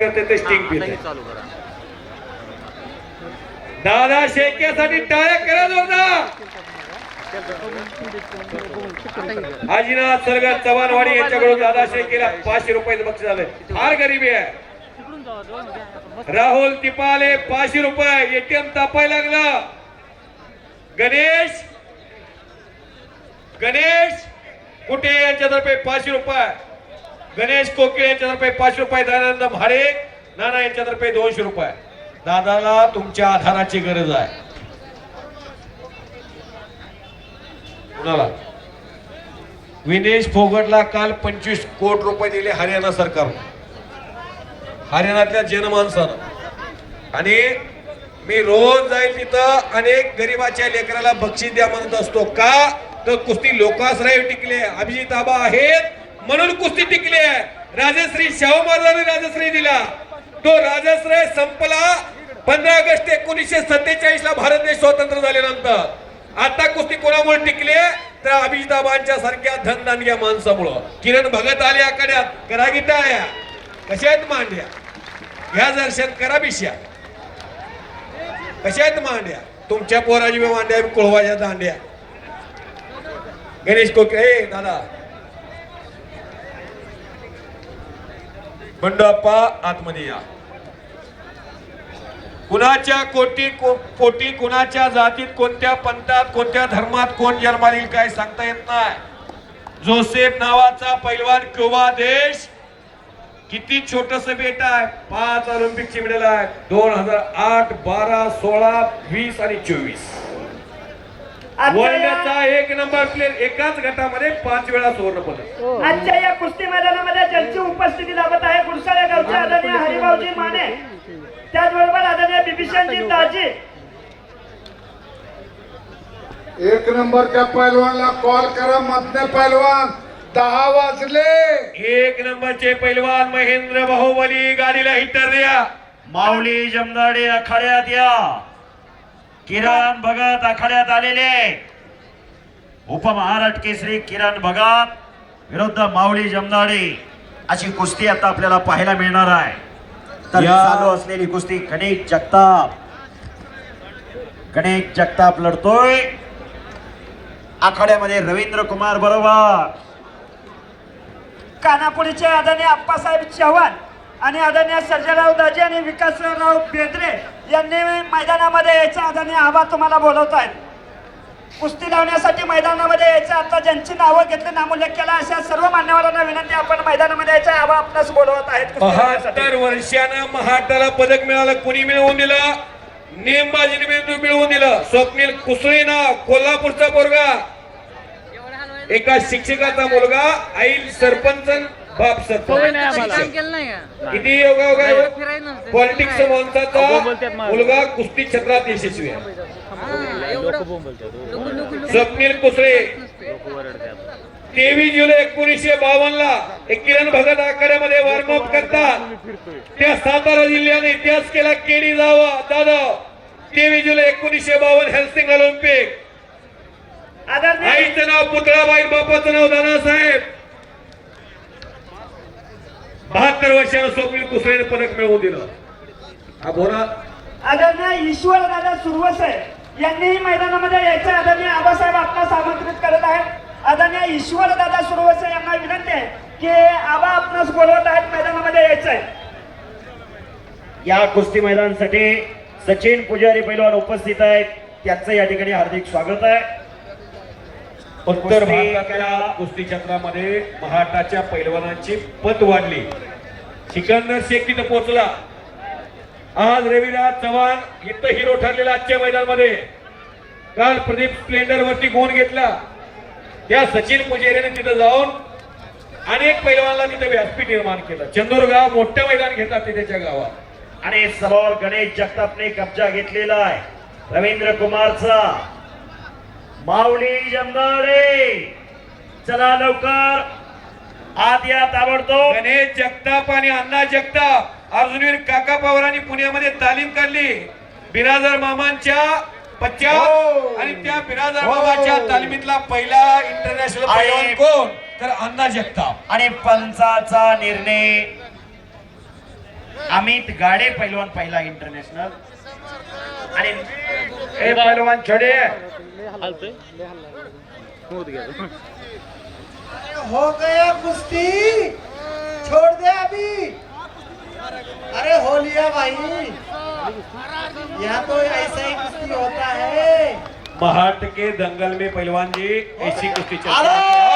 करते ते स्टिंग दादा शेक्यासाठी टाळ्या करा जोरदार. आजीनाथ सरगर चव्हाणवाडी यांच्याकडून दादा शेकेला पाचशे रुपयाचं बक्षीस झालंय फार गरिबी आहे. राहुल तिपाले पाचशे रुपये. एटीएम तापायला लागला. गणेश गणेश कुठे यांच्यातर्फे पाचशे रुपये? गणेश कोकिळे यांच्यातर्फे पाचशे रुपये दयानंद भाडे नाना यांच्यातर्फे दोनशे रुपये. दादाला तुमच्या आधाराची गरज आहे. कुणाला? विनेश फोगटला काल पंचवीस कोटी रुपये दिले हरियाणा सरकार हरियाणातल्या जनमानसानं आणि मी रोज जाईल तिथं अनेक गरीबाच्या लेकराला बक्षीस द्या म्हणत असतो का? तर कुस्ती लोकाश्रय टिकले. अभिजित आबा आहेत. म्हणून कुस्ती टिकली आहे. राजश्री शाहू महाराजांनी राजश्री दिला. तो राजश्रय संपला. पंधरा ऑगस्ट एकोणीसशे सत्तेचाळीस ला भारत देश स्वतंत्र झाल्यानंतर. आता कुस्ती कोणामुळे टिकली तर अभिजिताबांच्या सारख्या धनदानग्या माणसामुळं. किरण भगत आले आकड्यात करा गीता आया. कशा आहेत मांड्या? घ्या दर्शन करा बिश्या कशा आहेत मांड्या? तुमच्या पोराजी मांड्या कोळवाच्या दांड्या. गणेश कोके दादा. बंडप्पा आतमध्ये या. कुणाच्या कोटी को- पोटी कुणाच्या जातीत कोणत्या पंथात कोणत्या धर्मात कोण जन्माला येईल काय सांगता येत नाही. जोसेफ नावाचा पैलवान क्युबा देश किती छोटस बेट आहे. पाच ऑलिम्पिकची मेडल आहे. दोन हजार आठ बारा सोळा वीस आणि चोवीस. वर्ल्डचा एक नंबर प्लेअर एकाच गटामध्ये पाच वेळा सुवर्ण पदक आजच्या या कुस्ती मैदानामध्ये ज्यांची उपस्थिती लाभत आहे गुरसाळ्या गावचे आदरणीय हरिभाऊजी माने. त्याचबरोबर आदरणीय बिभीषणजी दाजी. एक नंबरच्या पैलवानला कॉल करा मधने पैलवान दहा वाजले. एक नंबरचे पैलवान महेंद्र बाहुबली गाडीला हिटर द्या. माऊली जमदाडे आखाड्यात या. किरण भगत आखाड्यात आलेले उपमहाराष्ट्र केसरी किरण भगत विरुद्ध माऊली जमदाडे. अशी कुस्ती आता आपल्याला पाहायला मिळणार आहे. तर चालू असलेली कुस्ती गणेश जगताप. गणेश जगताप लढतोय. आखाड्यामध्ये रवींद्र कुमार बरोबर. कानापुरीचे आदरणीय आप्पासाहेब चव्हाण. आणि आदरणीय सर्जराव दाजी आणि विकासराव बेंद्रे यांनी मैदानामध्ये यायचं आदरणीय आबा तुम्हाला बोलवत आहेत. कुस्ती लावण्यासाठी मैदानामध्ये यायचं. आता ज्यांची नावं घेतली नामोल्लेख केला अशा सर्व मान्यवरांना विनंती आपण मैदानामध्ये यायचं. आबा आपणास बोलवत आहेत बहात्तर वर्षानं महाटाला पदक मिळालं कुणी मिळवून दिलं? नेमबाजी मेंदू मिळवून दिलं. स्वप्नील कुसळी नाव कोल्हापूरचा पोरगा. एका शिक्षकाचा मुलगा आई सरपंच बाप? किती योगा. पॉलिटिक्स. माणसाचा मुलगा कुस्ती क्षेत्रात यशस्वी आहे. हा, स्वप्नील कुसळे. नसते. तेवीस जुलै एकोणीसशे बावन्न ला एक किरण भगत आखाड्यामध्ये वॉर्मअप करतात त्या सातारा जिल्ह्याने इतिहास केला केडी जावा जाधव. तेवीस जुलै एकोणीसशे बावन्न हेल्सिंग ऑलिम्पिक. आदरणीय आईचं नाव पुतळाबाई बापाचं नाव दादासाहेब. बहात्तर वर्षानं स्वप्नील कुसळेने पदक मिळवून दिलं. हा बोला आदरणीय ईश्वर दादा सुरवसे यांनीही मैदानामध्ये यायचं. आदरणीय आबासाहेब आपणास आमंत्रित करत आहेत. आदरणीय ईश्वर दादा सुरवसे यांना विनंती आहे की आबा आपणास बोलवत आहेत मैदानामध्ये यायचं आहे या कुस्ती मैदानासाठी सचिन पुजारी पैलवान उपस्थित आहेत. त्यांचं या ठिकाणी हार्दिक स्वागत आहे. उत्तर भारतातल्या कुस्ती क्षेत्रामध्ये महाटाच्या पैलवानांची पत वाढली. सिकंदर शेख तिथं पोहोचला. आज रविराज चव्हाण इथं हिरो ठरलेला आजच्या मैदानामध्ये. काल प्रदीप स्प्लेंडर वरती गुण घेतला. त्या सचिन पुजारीने तिथं जाऊन अनेक पैलवानांना तिथं व्यासपीठ निर्माण केलं. चंदूरगाव मोठं मैदान घेतात ते त्याच्या गावात. आणि समोर गणेश जगतापने कब्जा घेतलेला आहे. रवींद्र कुमारचा माऊली जमदाडे चला लवकर. आत या ताबडतोब. गणेश जगताप आणि अण्णा जगताप. अर्जुनवीर काका पवारांनी पुण्यामध्ये तालीम काढली. बिराजर मामांच्या पश्चात आणि त्या बिराजर मामाच्या तालमीतला पहिला इंटरनॅशनल पैलवान कोण? तर अण्णा जगताप. आणि पंचाचा निर्णय. अमित गाडे पैलवान पहिला इंटरनॅशनल आणि पहलवान छोडे। हो गया कुश्ती। छोड़ दे अभी। अरे हो लिया भाई। यहाँ तो ऐसा ही कुश्ती होता है। महाट के दंगल में पहलवान जी ऐसी कुश्ती चलती है।